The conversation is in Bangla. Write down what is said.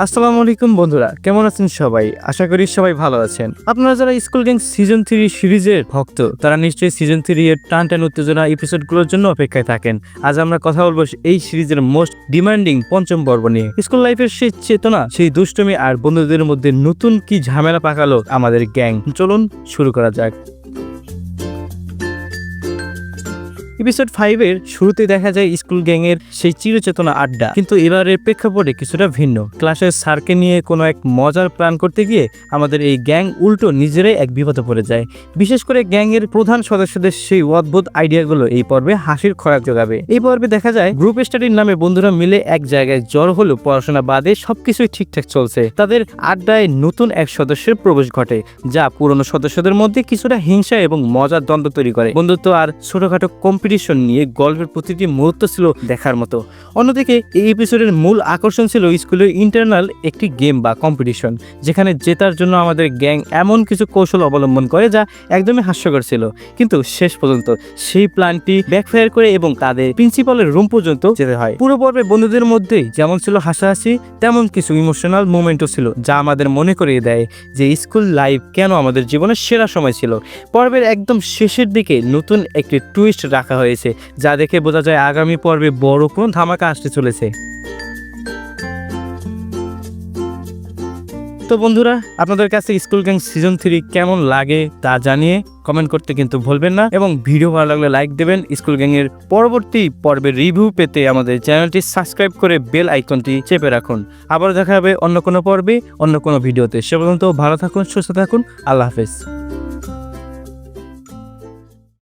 আসসালামু আলাইকুম বন্ধুরা, কেমন আছেন সবাই? আশা করি সবাই ভালো আছেন। আপনারা যারা স্কুল গ্যাং সিজন থ্রি সিরিজের ভক্ত, তারা নিশ্চয়ই সিজন থ্রি এর টান টান উত্তেজনা এপিসোডগুলোর জন্য অপেক্ষায় থাকেন। আজ আমরা কথা বলব এই সিরিজের মোস্ট ডিমান্ডিং পঞ্চম পর্ব নিয়ে। স্কুল লাইফের সেই চেতনা, সেই দুষ্টমি আর বন্ধুদের মধ্যে নতুন কি ঝামেলা পাকালো আমাদের গ্যাং। চলুন শুরু করা যাক। এপিসোড ফাইভের শুরুতে দেখা যায় স্কুল গ্যাংয়ের সেই চিরচেতনা আড্ডা। কিন্তু এবারের প্রেক্ষাপটে কিছুটা ভিন্ন। ক্লাসের স্যারকে নিয়ে কোনো এক মজার প্ল্যান করতে গিয়ে আমাদের এই গ্যাং উল্টো নিজেরাই এক বিপদে পড়ে যায়। বিশেষ করে গ্যাংয়ের প্রধান সদস্যদের সেই অদ্ভুত আইডিয়াগুলো এই পর্বে হাসির খরাক যোগাবে। এই পর্বে দেখা যায় গ্রুপ স্টাডির নামে বন্ধুরা মিলে এক জায়গায় জড় হলো পড়াশোনা বাদে সবকিছুই ঠিকঠাক চলছে। তাদের আড্ডায় নতুন এক সদস্যের প্রবেশ ঘটে, যা পুরনো সদস্যদের মধ্যে কিছুটা হিংসা এবং মজার দ্বন্দ্ব তৈরি করে। বন্ধুত্ব আর ছোটখাটো কম্পিটিশন নিয়ে গল্পের প্রতিটি মুহূর্ত ছিল দেখার মতো। অন্যদিকে এই এপিসোডের মূল আকর্ষণ ছিল স্কুলের ইন্টারনাল একটি গেম বা কম্পিটিশন যেখানে জেতার জন্য আমাদের গ্যাং এমন কিছু কৌশল অবলম্বন করে যা একদমই হাস্যকর ছিল। কিন্তু শেষ পর্যন্ত সেই প্ল্যানটি ব্যাকফায়ার করে এবং তাদের প্রিন্সিপালের রুম পর্যন্ত যেতে হয়। পুরো পর্বে বন্ধুদের মধ্যেই যেমন ছিল হাসাহাসি, তেমন কিছু ইমোশনাল মোমেন্টও ছিল, যা আমাদের মনে করিয়ে দেয় যে স্কুল লাইফ কেন আমাদের জীবনের সেরা সময় ছিল। পর্বের একদম শেষের দিকে নতুন একটি টুইস্ট রাখা হয়েছে, যা দেখে বোঝা যায় আগামী পর্বে বড় কোনো ধামাকা আসতে চলেছে। তো বন্ধুরা, আপনাদের কাছে স্কুল গ্যাং সিজন থ্রি কেমন লাগে তা জানিয়ে কমেন্ট করতে কিন্তু ভুলবেন না এবং ভিডিও ভালো লাগলে লাইক দেবেন। স্কুল গ্যাং এর পরবর্তী পর্বের রিভিউ পেতে আমাদের চ্যানেলটি সাবস্ক্রাইব করে বেল আইকনটি চেপে রাখুন। আবার দেখা হবে অন্য কোনো পর্বে, অন্য কোনো ভিডিওতে। সে পর্যন্ত ভালো থাকুন, সুস্থ থাকুন। আল্লাহ হাফেজ।